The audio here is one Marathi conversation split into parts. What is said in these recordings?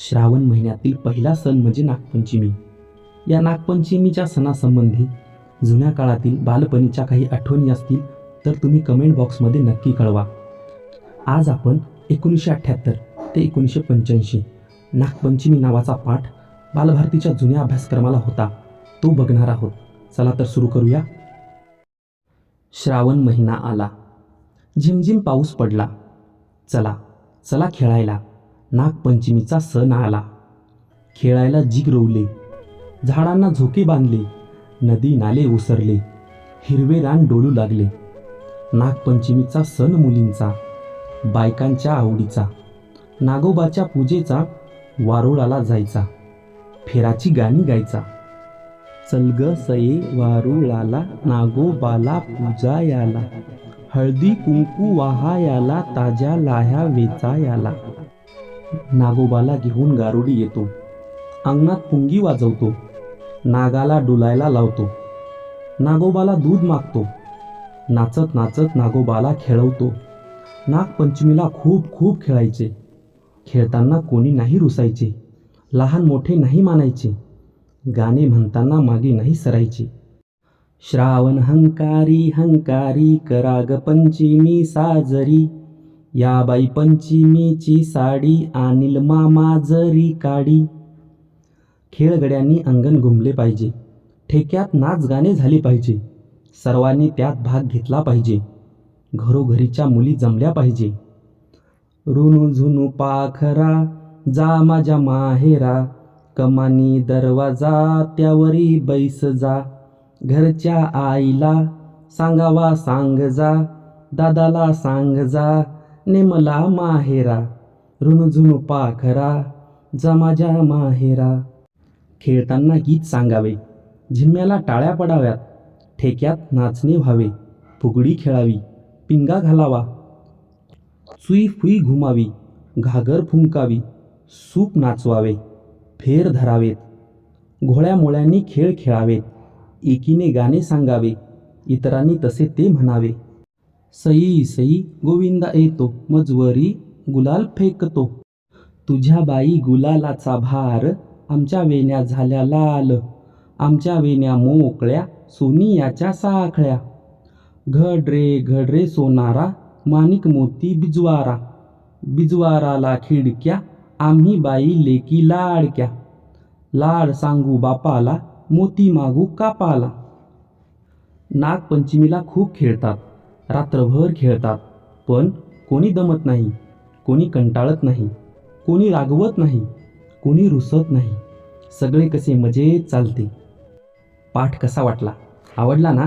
श्रावण महिन्यातील पहिला सण म्हणजे नागपंचमी. या नागपंचमीच्या सणासंबंधी जुन्या काळातील बालपणीच्या काही आठवणी असतील तर तुम्ही कमेंट बॉक्समध्ये नक्की कळवा. आज आपण एकोणीसशे अठ्ठ्याहत्तर ते एकोणीसशे पंच्याऐंशी नागपंचमी नावाचा पाठ बालभारतीच्या जुन्या अभ्यासक्रमाला होता. तो बघणार आहोत. चला तर सुरू करूया. श्रावण महिना आला. झिमझिम पाऊस पडला. चला चला खेळायला. नागपंचमीचा सण आला. खेळायला जीग रोवले. झाडांना झोके बांधले. नदी नाले ओसरले. हिरवे रान डोलू लागले. नागपंचमीचा सण मुलींचा. बायकांच्या आवडीचा. नागोबाच्या पूजेचा वारुळाला जायचा. फेराची गाणी गायचा. चलग सये वारुळाला नागोबाला पूजा याला हळदी कुंकू वाहायाला ताज्या लाह्या वेचायाला. नागोबाला घेऊन गारुडी येतो. अंगणात पुंगी वाजवतो. नागाला डुलायला लावतो. नागोबाला दूध मागतो. नाचत नाचत नागोबाला खेळवतो. नागपंचमीला खूप खूप खेळायचे. खेळताना कोणी नाही रुसायचे. लहान मोठे नाही मानायचे. गाणे म्हणताना मागे नाही सरायचे. श्रावण हंकारी हंकारी कराग पंचमी साजरी. या बाई पंचमीची साडी आणील मामा जरी काडी. खेळगड्यांनी अंगण घुमले पाहिजे. ठेक्यात नाच गाणे झाले पाहिजे. सर्वांनी त्यात भाग घेतला पाहिजे. घरोघरीच्या मुली जमल्या पाहिजे. रुणू झुनू पाखरा जा माझ्या माहेरा. कमानी दरवाजा त्यावरी बैस जा. घरच्या आईला सांगावा सांग जा. दादाला सांग जा. नेमला माहेरा रुणझुणू पाखरा जा माझ्या माहेरा. खेळताना गीत सांगावे झिम्म्याला टाळ्या पडाव्यात ठेक्यात नाचणे व्हावे फुगडी खेळावी पिंगा घालावा. चुई फुई घुमावी घागर फुंकावी सूप नाचवावे फेर धरावेत. घोळ्यामोळ्यांनी खेळ खेळावेत एकीने गाणे सांगावे इतरांनी तसे ते म्हणावे. सई सई गोविंदा येतो मजवरी गुलाल फेकतो. तुझ्या बाई गुलालाचा भार आमच्या वेण्या झाल्या लाल आमच्या वेण्या मोकळ्या सोनियाच्या साखळ्या. घडरे घडरे सोनारा माणिक मोती बिजवारा. बिजवाराला खिडक्या आम्ही बाई लेकी लाडक्या. लाड सांगू बापाला मोती मागू कापाला. नागपंचमीला खूप खेळतात. रात्रभर खेळतात पण कोणी दमत नाही कोणी कंटाळत नाही कोणी रागवत नाही कोणी रुसत नाही. सगळे कसे मजेत चालते. पाठ कसा वाटला? आवडला ना?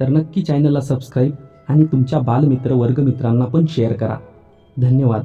तर नक्की चॅनलला सबस्क्राईब आणि तुमच्या बालमित्र वर्गमित्रांना पण शेअर करा. धन्यवाद.